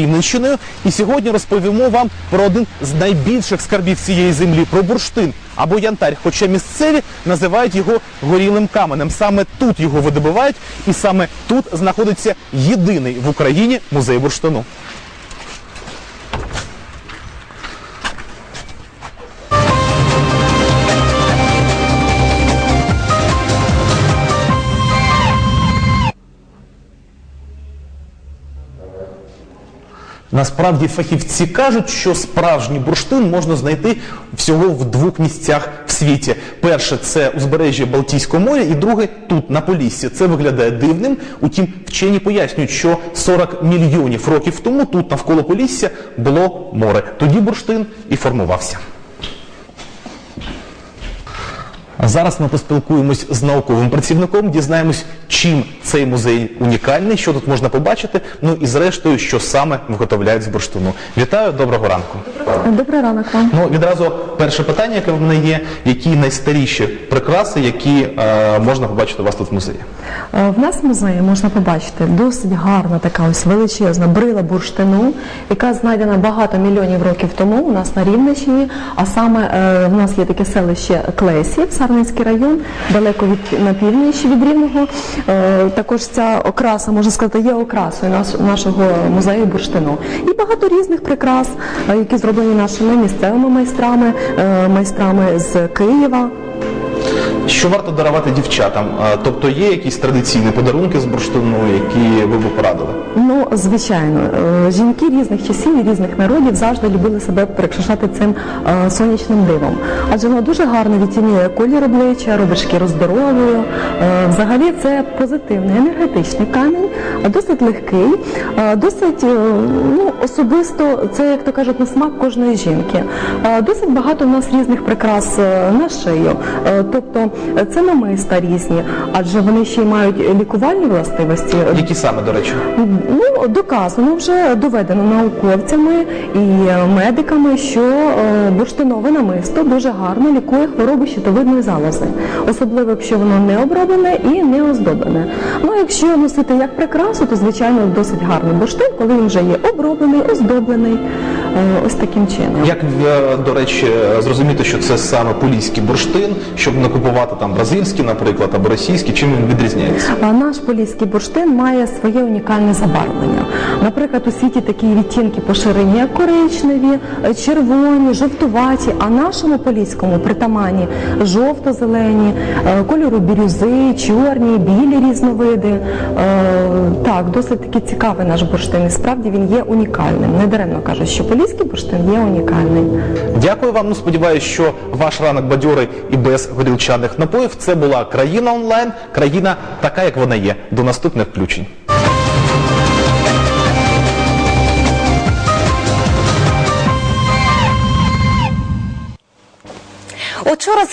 Рівненщиною. І сьогодні розповімо вам про один з найбільших скарбів цієї землі про бурштин або янтарь. Хоча місцеві називають його горілим каменем. Саме тут його видобувають, і саме тут знаходиться єдиний в Україні музей бурштину. Насправді фахівці кажуть, що справжній бурштин можна знайти всього в двох місцях в світі. Перше це узбережжя Балтійського моря, і друге тут на Поліссі. Це виглядає дивним. Утім, вчені пояснюють, що 40 мільйонів років тому тут навколо Полісся було море. Тоді бурштин і формувався. А зараз ми поспілкуємось з науковим працівником, дізнаємось, чим цей музей унікальний, що тут можна побачити, ну і зрештою, що саме виготовляють з бурштину. Вітаю, доброго ранку. Добрий ранок вам. Ну відразу перше питання, яке в мене є: які найстаріші прикраси, які е, можна побачити у вас тут в музеї? Е, В нас в музеї можна побачити досить гарна така ось величезна брила бурштину, яка знайдена багато мільйонів років тому у нас на Рівненщині. А саме е, в нас є таке селище Клесів, Сарненський район, далеко від на північ від Рівного. Е, Також ця окраса, можна сказати, є окрасою нас, нашого музею бурштину. І багато різних прикрас, е, які зроблені нашими місцевими майстрами, майстрами з Києва. Що варто дарувати дівчатам? Тобто є якісь традиційні подарунки з бурштину, які ви б порадили? Ну, звичайно, Е, жінки різних часів і різних народів завжди любили себе прикрашати цим е, сонячним дивом. Адже воно дуже гарно відтінює колір обличчя, робить шкіру здоровою. Е, Взагалі це позитивний енергетичний камінь, досить легкий, досить ну, особисто, це, як то кажуть, на смак кожної жінки. Досить багато в нас різних прикрас на шию. Тобто це намиста різні, адже вони ще й мають лікувальні властивості. Які саме, до речі? Ну, доказано вже доведено науковцями і е, медиками, що е, бурштинове намисто дуже гарно лікує хвороби щитовидної залози, особливо якщо воно не оброблене і не оздоблене. Ну, якщо носити як прикрасу, то звичайно досить гарний бурштин, коли він вже є оброблений, оздоблений, е, ось таким чином. Як е, до речі, зрозуміти, що це саме поліський бурштин, щоб не купувати там бразильський, наприклад, або російський, чим він відрізняється? Наш поліський бурштин має своє унікальне забарвлення. Наприклад, у світі такі відтінки по ширині як коричневі, червоні, жовтуваті, а нашому поліському притаманні жовто-зелені, е, кольору бірюзи, чорні, білі різновиди. Е, Так, досить таки цікавий наш бурштин. Справді він є унікальним. Недаремно кажуть, що поліський бурштин є унікальний. Дякую вам. Ну сподіваюся, що ваш ранок бадьорий і без горілчаних напоїв. Це була країна онлайн, країна така, як вона є. До наступних включень. 我出了。